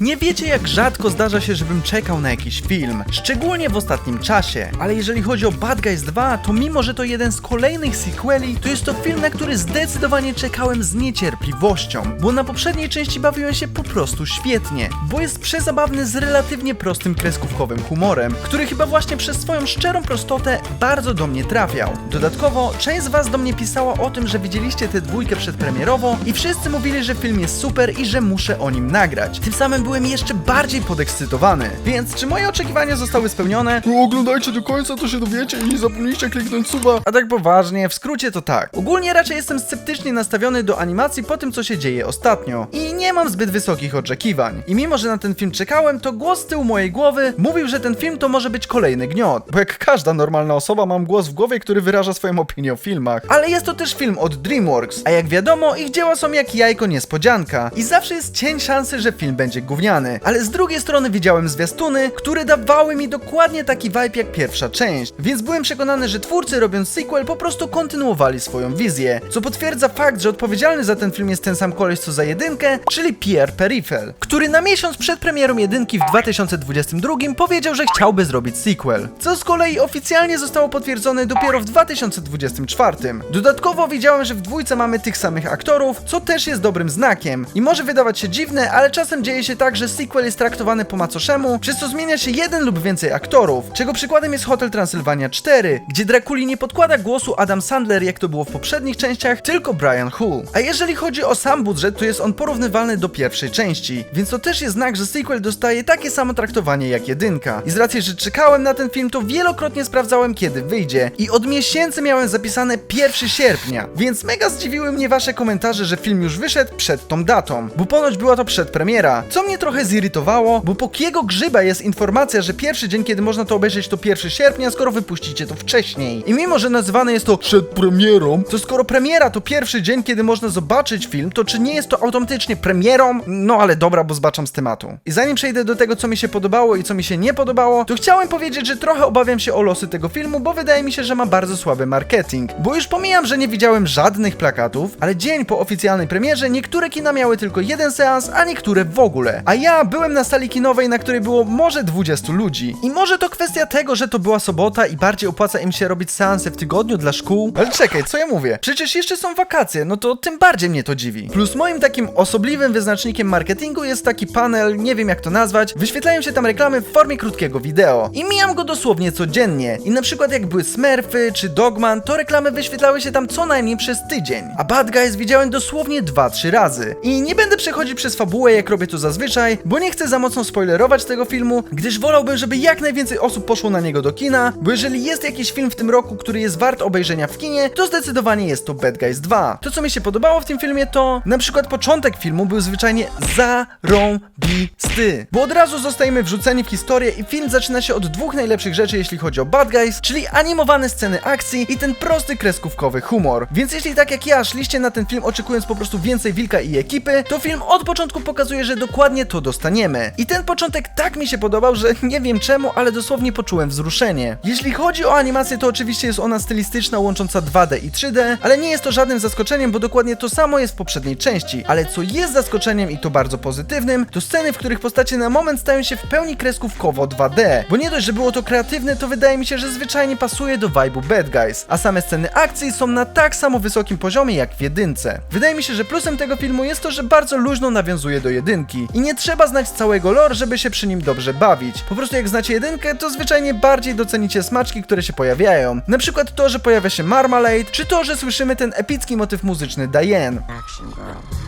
Nie wiecie jak rzadko zdarza się, żebym czekał na jakiś film, szczególnie w ostatnim czasie, ale jeżeli chodzi o Bad Guys 2, to mimo, że to jeden z kolejnych sequeli, to jest to film, na który zdecydowanie czekałem z niecierpliwością, bo na poprzedniej części bawiłem się po prostu świetnie, bo jest przezabawny z relatywnie prostym kreskówkowym humorem, który chyba właśnie przez swoją szczerą prostotę bardzo do mnie trafiał. Dodatkowo, część z was do mnie pisała o tym, że widzieliście tę dwójkę przedpremierowo i wszyscy mówili, że film jest super i że muszę o nim nagrać. Tym samym byłem jeszcze bardziej podekscytowany. Więc czy moje oczekiwania zostały spełnione? No, oglądajcie do końca, to się dowiecie i nie zapomnijcie kliknąć suba. A tak poważnie, w skrócie to tak. Ogólnie raczej jestem sceptycznie nastawiony do animacji po tym, co się dzieje ostatnio. I nie mam zbyt wysokich oczekiwań. I mimo, że na ten film czekałem, to głos z tyłu mojej głowy mówił, że ten film to może być kolejny gniot. Bo jak każda normalna osoba, mam głos w głowie, który wyraża swoją opinię o filmach. Ale jest to też film od DreamWorks. A jak wiadomo, ich dzieła są jak jajko niespodzianka. I zawsze jest cień szansy, że film będzie gówniany. Ale z drugiej strony widziałem zwiastuny, które dawały mi dokładnie taki vibe jak pierwsza część. Więc byłem przekonany, że twórcy robiąc sequel po prostu kontynuowali swoją wizję. Co potwierdza fakt, że odpowiedzialny za ten film jest ten sam koleś co za jedynkę, czyli Pierre Perifel, który na miesiąc przed premierą jedynki w 2022 powiedział, że chciałby zrobić sequel. Co z kolei oficjalnie zostało potwierdzone dopiero w 2024. Dodatkowo widziałem, że w dwójce mamy tych samych aktorów, co też jest dobrym znakiem. I może wydawać się dziwne, ale czasem dzieje się tak, że sequel jest traktowany po macoszemu, przez co zmienia się jeden lub więcej aktorów, czego przykładem jest Hotel Transylwania 4, gdzie Drakuli nie podkłada głosu Adam Sandler, jak to było w poprzednich częściach, tylko Brian Hull. A jeżeli chodzi o sam budżet, to jest on porównywalny do pierwszej części, więc to też jest znak, że sequel dostaje takie samo traktowanie jak jedynka. I z racji, że czekałem na ten film, to wielokrotnie sprawdzałem, kiedy wyjdzie. I od miesięcy miałem zapisane 1 sierpnia, więc mega zdziwiły mnie wasze komentarze, że film już wyszedł przed tą datą, bo ponoć była to przedpremiera, co mnie trochę zirytowało, bo po kiego grzyba jest informacja, że pierwszy dzień, kiedy można to obejrzeć to 1 sierpnia, skoro wypuścicie to wcześniej. I mimo, że nazywane jest to Przed premierą. to skoro premiera to pierwszy dzień, kiedy można zobaczyć film, to czy nie jest to automatycznie premierą? No ale dobra, bo zbaczam z tematu. I zanim przejdę do tego, co mi się podobało i co mi się nie podobało, to chciałem powiedzieć, że trochę obawiam się o losy tego filmu, bo wydaje mi się, że ma bardzo słaby marketing. Bo już pomijam, że nie widziałem żadnych plakatów, ale dzień po oficjalnej premierze niektóre kina miały tylko jeden seans, a niektóre w ogóle. A ja byłem na sali kinowej, na której było może 20 ludzi. I może to kwestia tego, że to była sobota i bardziej opłaca im się robić seanse w tygodniu dla szkół. Ale czekaj, co ja mówię? Przecież jeszcze są wakacje, no to tym bardziej mnie to dziwi. Plus moim takim osobliwym wyznacznikiem marketingu jest taki panel, nie wiem jak to nazwać, wyświetlają się tam reklamy w formie krótkiego wideo. I mijam go dosłownie codziennie. I na przykład jak były Smurfy czy Dogman, to reklamy wyświetlały się tam co najmniej przez tydzień. A Bad Guys widziałem dosłownie 2-3 razy. I nie będę przechodzić przez fabułę, jak robię to zazwyczaj, bo nie chcę za mocno spoilerować tego filmu, gdyż wolałbym, żeby jak najwięcej osób poszło na niego do kina, bo jeżeli jest jakiś film w tym roku, który jest wart obejrzenia w kinie, to zdecydowanie jest to Bad Guys 2. To, co mi się podobało w tym filmie, to na przykład początek filmu był zwyczajnie zarąbisty, bo od razu zostajemy wrzuceni w historię i film zaczyna się od dwóch najlepszych rzeczy, jeśli chodzi o Bad Guys, czyli animowane sceny akcji i ten prosty kreskówkowy humor. Więc jeśli tak jak ja szliście na ten film oczekując po prostu więcej Wilka i ekipy, to film od początku pokazuje, że dokładnie to dostaniemy. I ten początek tak mi się podobał, że nie wiem czemu, ale dosłownie poczułem wzruszenie. Jeśli chodzi o animację, to oczywiście jest ona stylistyczna, łącząca 2D i 3D, ale nie jest to żadnym zaskoczeniem, bo dokładnie to samo jest w poprzedniej części. Ale co jest zaskoczeniem i to bardzo pozytywnym, to sceny, w których postacie na moment stają się w pełni kreskówkowo 2D. Bo nie dość, że było to kreatywne, to wydaje mi się, że zwyczajnie pasuje do vibe'u Bad Guys, a same sceny akcji są na tak samo wysokim poziomie jak w jedynce. Wydaje mi się, że plusem tego filmu jest to, że bardzo luźno nawiązuje do jedynki i nie trzeba znać całego lore, żeby się przy nim dobrze bawić. Po prostu jak znacie jedynkę, to zwyczajnie bardziej docenicie smaczki, które się pojawiają. Na przykład to, że pojawia się Marmalade, czy to, że słyszymy ten epicki motyw muzyczny Diane. Action.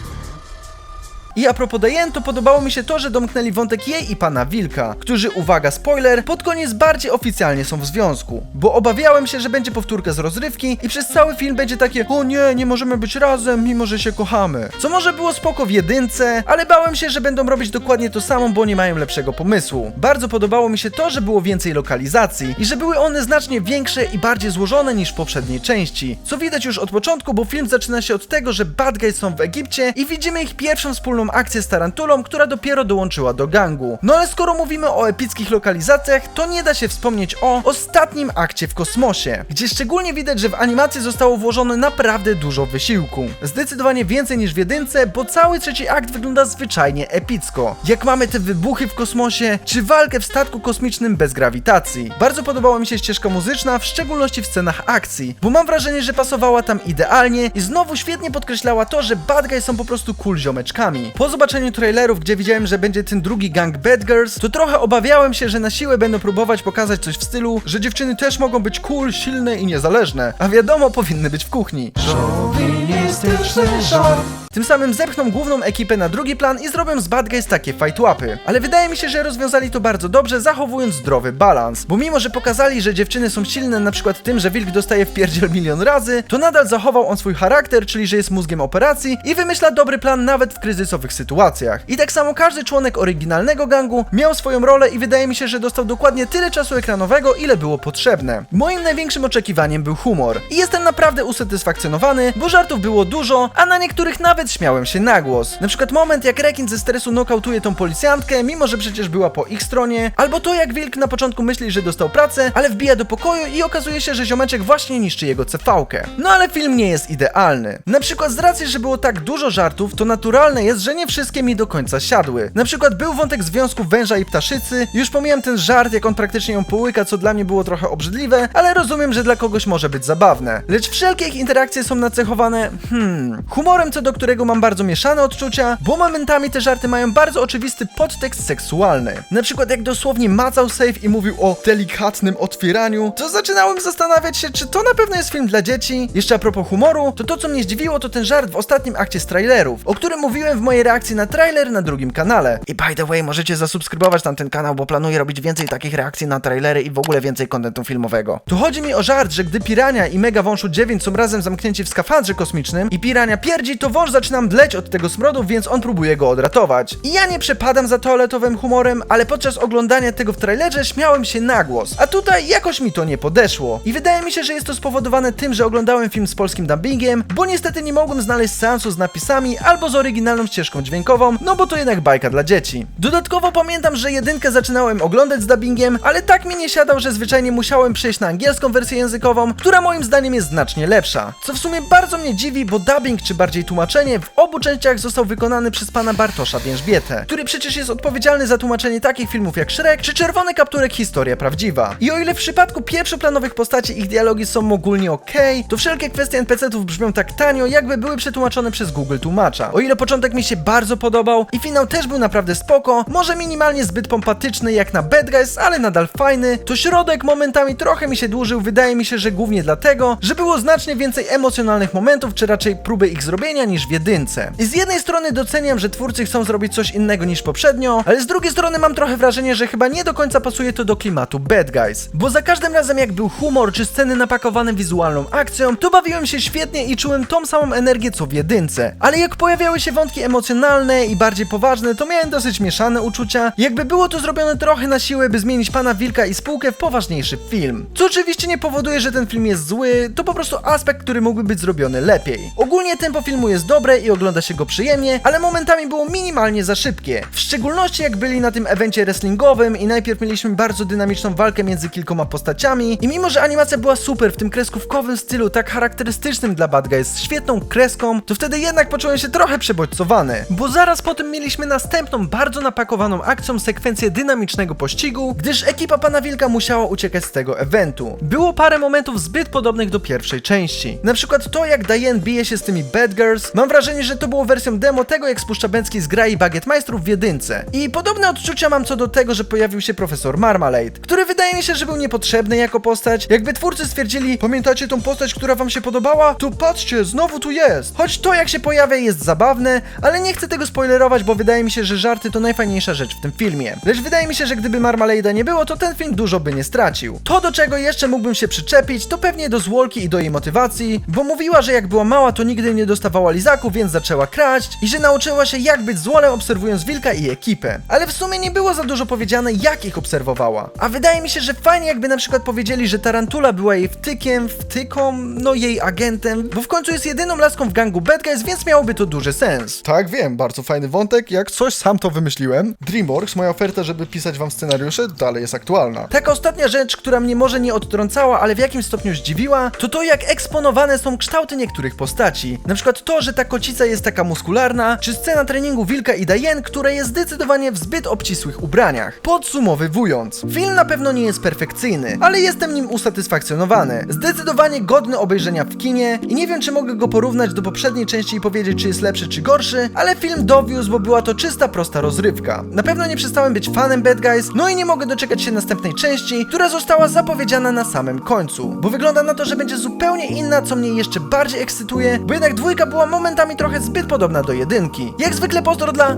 I a propos Diane, to podobało mi się to, że domknęli wątek jej i pana Wilka, którzy, uwaga, spoiler, pod koniec bardziej oficjalnie są w związku. Bo obawiałem się, że będzie powtórka z rozrywki i przez cały film będzie takie o nie, nie możemy być razem, mimo że się kochamy. Co może było spoko w jedynce, ale bałem się, że będą robić dokładnie to samo, bo nie mają lepszego pomysłu. Bardzo podobało mi się to, że było więcej lokalizacji i że były one znacznie większe i bardziej złożone niż w poprzedniej części. Co widać już od początku, bo film zaczyna się od tego, że bad guys są w Egipcie i widzimy ich pierwszą wspólną akcję z Tarantulą, która dopiero dołączyła do gangu. No ale skoro mówimy o epickich lokalizacjach, to nie da się wspomnieć o ostatnim akcie w kosmosie, gdzie szczególnie widać, że w animacji zostało włożone naprawdę dużo wysiłku. Zdecydowanie więcej niż w jedynce, bo cały trzeci akt wygląda zwyczajnie epicko. Jak mamy te wybuchy w kosmosie, czy walkę w statku kosmicznym bez grawitacji. Bardzo podobała mi się ścieżka muzyczna, w szczególności w scenach akcji, bo mam wrażenie, że pasowała tam idealnie i znowu świetnie podkreślała to, że bad guys są po prostu cool ziomeczkami. Po zobaczeniu trailerów, gdzie widziałem, że będzie ten drugi gang Bad Girls, to trochę obawiałem się, że na siłę będą próbować pokazać coś w stylu, że dziewczyny też mogą być cool, silne i niezależne, a wiadomo, powinny być w kuchni. Szowinistyczny żart. Tym samym zepchną główną ekipę na drugi plan i zrobią z Bad Guys takie fight łapy. Ale wydaje mi się, że rozwiązali to bardzo dobrze, zachowując zdrowy balans. Bo mimo, że pokazali, że dziewczyny są silne na przykład tym, że wilk dostaje w pierdziel milion razy, to nadal zachował on swój charakter, czyli że jest mózgiem operacji i wymyśla dobry plan nawet w kryzysowych sytuacjach. I tak samo każdy członek oryginalnego gangu miał swoją rolę i wydaje mi się, że dostał dokładnie tyle czasu ekranowego, ile było potrzebne. Moim największym oczekiwaniem był humor. I jestem naprawdę usatysfakcjonowany, bo żartów było dużo, a na niektórych nawet śmiałem się na głos. Na przykład moment, jak rekin ze stresu nokautuje tą policjantkę, mimo że przecież była po ich stronie, albo to jak wilk na początku myśli, że dostał pracę, ale wbija do pokoju i okazuje się, że ziomeczek właśnie niszczy jego cefałkę. No ale film nie jest idealny. Na przykład z racji, że było tak dużo żartów, to naturalne jest, że nie wszystkie mi do końca siadły. Na przykład był wątek związku węża i ptaszycy, już pomijam ten żart, jak on praktycznie ją połyka, co dla mnie było trochę obrzydliwe, ale rozumiem, że dla kogoś może być zabawne. Lecz wszelkie ich interakcje są nacechowane, hmm, humorem, co do którego mam bardzo mieszane odczucia, bo momentami te żarty mają bardzo oczywisty podtekst seksualny. Na przykład jak dosłownie macał safe i mówił o delikatnym otwieraniu, to zaczynałem zastanawiać się, czy to na pewno jest film dla dzieci. Jeszcze a propos humoru, to to co mnie zdziwiło to ten żart w ostatnim akcie z trailerów, o którym mówiłem w mojej reakcji na trailer na drugim kanale. I by the way, możecie zasubskrybować tam ten kanał, bo planuję robić więcej takich reakcji na trailery i w ogóle więcej kontentu filmowego. Tu chodzi mi o żart, że gdy Pirania i Mega Wążu 9 są razem zamknięci w skafandrze kosmicznym i Pirania pierdzi, to wąż zaczyna mdleć od tego smrodu, więc on próbuje go odratować. I ja nie przepadam za toaletowym humorem, ale podczas oglądania tego w trailerze śmiałem się na głos. A tutaj jakoś mi to nie podeszło. I wydaje mi się, że jest to spowodowane tym, że oglądałem film z polskim dubbingiem, bo niestety nie mogłem znaleźć seansu z napisami albo z oryginalną ścieżką dźwiękową, no bo to jednak bajka dla dzieci. Dodatkowo pamiętam, że jedynkę zaczynałem oglądać z dubbingiem, ale tak mi nie siadał, że zwyczajnie musiałem przejść na angielską wersję językową, która moim zdaniem jest znacznie lepsza. Co w sumie bardzo mnie dziwi, bo dubbing, czy bardziej tłumaczenie, w obu częściach został wykonany przez pana Bartosza Więżbietę, który przecież jest odpowiedzialny za tłumaczenie takich filmów jak Shrek czy Czerwony Kapturek Historia Prawdziwa. I o ile w przypadku pierwszoplanowych postaci ich dialogi są ogólnie okej, to wszelkie kwestie NPC-ów brzmią tak tanio, jakby były przetłumaczone przez Google Tłumacza. O ile początek mi się bardzo podobał i finał też był naprawdę spoko, może minimalnie zbyt pompatyczny jak na Bad Guys, ale nadal fajny, to środek momentami trochę mi się dłużył, wydaje mi się, że głównie dlatego, że było znacznie więcej emocjonalnych momentów, czy raczej próby ich zrobienia niż w jedynce. I z jednej strony doceniam, że twórcy chcą zrobić coś innego niż poprzednio, ale z drugiej strony mam trochę wrażenie, że chyba nie do końca pasuje to do klimatu Bad Guys. Bo za każdym razem jak był humor czy sceny napakowane wizualną akcją, to bawiłem się świetnie i czułem tą samą energię co w jedynce. Ale jak pojawiały się wątki emocjonalne i bardziej poważne, to miałem dosyć mieszane uczucia, jakby było to zrobione trochę na siłę, by zmienić Pana Wilka i spółkę w poważniejszy film. Co oczywiście nie powoduje, że ten film jest zły, to po prostu aspekt, który mógłby być zrobiony lepiej. Ogólnie tempo filmu jest dobre i ogląda się go przyjemnie, ale momentami było minimalnie za szybkie. W szczególności jak byli na tym evencie wrestlingowym i najpierw mieliśmy bardzo dynamiczną walkę między kilkoma postaciami i mimo, że animacja była super w tym kreskówkowym stylu, tak charakterystycznym dla Bad Guys, z świetną kreską, to wtedy jednak poczułem się trochę przebodźcowany, bo zaraz po tym mieliśmy następną, bardzo napakowaną akcją sekwencję dynamicznego pościgu, gdyż ekipa Pana Wilka musiała uciekać z tego eventu. Było parę momentów zbyt podobnych do pierwszej części. Na przykład to, jak Diane bije się z tymi Bad Girls, mam wrażenie, że to było wersją demo tego, jak spuszcza Bęcki z gra i Bagietmajstrów w jedynce. I podobne odczucia mam co do tego, że pojawił się profesor Marmalade, który wydaje mi się, że był niepotrzebny jako postać. Jakby twórcy stwierdzili, pamiętacie tą postać, która wam się podobała? To patrzcie, znowu tu jest. Choć to, jak się pojawia, jest zabawne, ale nie chcę tego spoilerować, bo wydaje mi się, że żarty to najfajniejsza rzecz w tym filmie. Lecz wydaje mi się, że gdyby Marmalade'a nie było, to ten film dużo by nie stracił. To, do czego jeszcze mógłbym się przyczepić, to pewnie do Zwolki i do jej motywacji, bo mówiła, że jak była mała, to nigdy nie dostawała lizaków, wilku, więc zaczęła kraść i że nauczyła się jak być złolem obserwując wilka i ekipę. Ale w sumie nie było za dużo powiedziane jak ich obserwowała. A wydaje mi się, że fajnie jakby na przykład powiedzieli, że Tarantula była jej wtykiem, wtyką, no jej agentem, bo w końcu jest jedyną laską w gangu Bad Guys, więc miałoby to duży sens. Tak, wiem, bardzo fajny wątek. Jak coś, sam to wymyśliłem. DreamWorks, moja oferta, żeby pisać wam scenariusze, dalej jest aktualna. Taka ostatnia rzecz, która mnie może nie odtrącała, ale w jakimś stopniu zdziwiła, to to jak eksponowane są kształty niektórych postaci. Na przykład to, że ta kocica jest taka muskularna, czy scena treningu Wilka i Diane, która jest zdecydowanie w zbyt obcisłych ubraniach. Podsumowywując, film na pewno nie jest perfekcyjny, ale jestem nim usatysfakcjonowany. Zdecydowanie godny obejrzenia w kinie i nie wiem, czy mogę go porównać do poprzedniej części i powiedzieć, czy jest lepszy, czy gorszy, ale film dowiózł, bo była to czysta, prosta rozrywka. Na pewno nie przestałem być fanem Bad Guys, no i nie mogę doczekać się następnej części, która została zapowiedziana na samym końcu, bo wygląda na to, że będzie zupełnie inna, co mnie jeszcze bardziej ekscytuje, bo jednak dwójka była momentami trochę zbyt podobna do jedynki. Jak zwykle pozdro dla...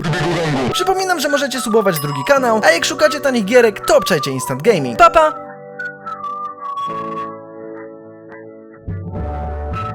Przypominam, że możecie subować drugi kanał, a jak szukacie tanich gierek, to obczajcie Instant Gaming. Papa!